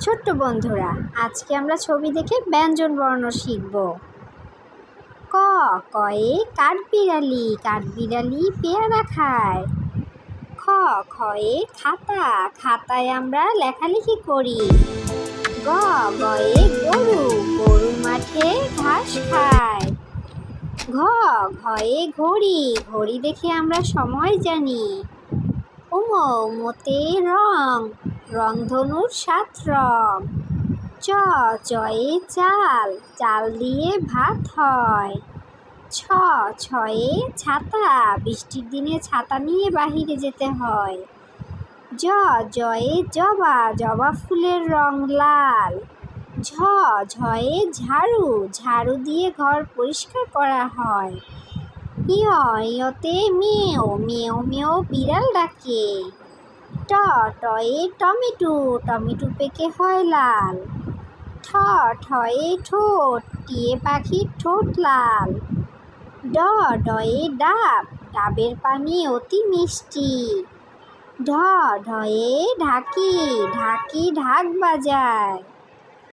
ছোট্ট বন্ধুরা, আজকে আমরা ছবি দেখে ব্যঞ্জন বর্ণ শিখব। ক, কয়ে কাঠবিড়ালি কাঠবিড়ালি পেয়ারা খায় খ, খয়ে খাতা, খাতায় আমরা লেখালেখি করি। গ, গয়ে গরু গরু মাঠে ঘাস খায়। ঘ, ঘয়ে ঘড়ি ঘড়ি দেখে আমরা সময় জানি। উম মতে রং রংধনুর সাত রং। চ চয়ে চাল চাল দিয়ে ভাত হয়। ছ, ছয়ে ছাতা, বৃষ্টির দিনে ছাতা নিয়ে বাহিরে যেতে হয়। জ, জয়ে জবা জবা ফুলের রং লাল। ঝ, ঝয়ে ঝাড়ু ঝাড়ু দিয়ে ঘর পরিষ্কার করা হয়। ইয় ইয়তে মেও মেও মেও বিড়াল ডাকে। ট টয়ে টমেটো টমেটো পেকে হয় লাল। ঠ ঠয়ে ঠোঁট, টিয়ে পাখির ঠোঁট লাল। ড ডয়ে ডাব, ডাবের পানি অতি মিষ্টি। ঢ ঢয়ে ঢাকি ঢাকি ঢাক বাজায়।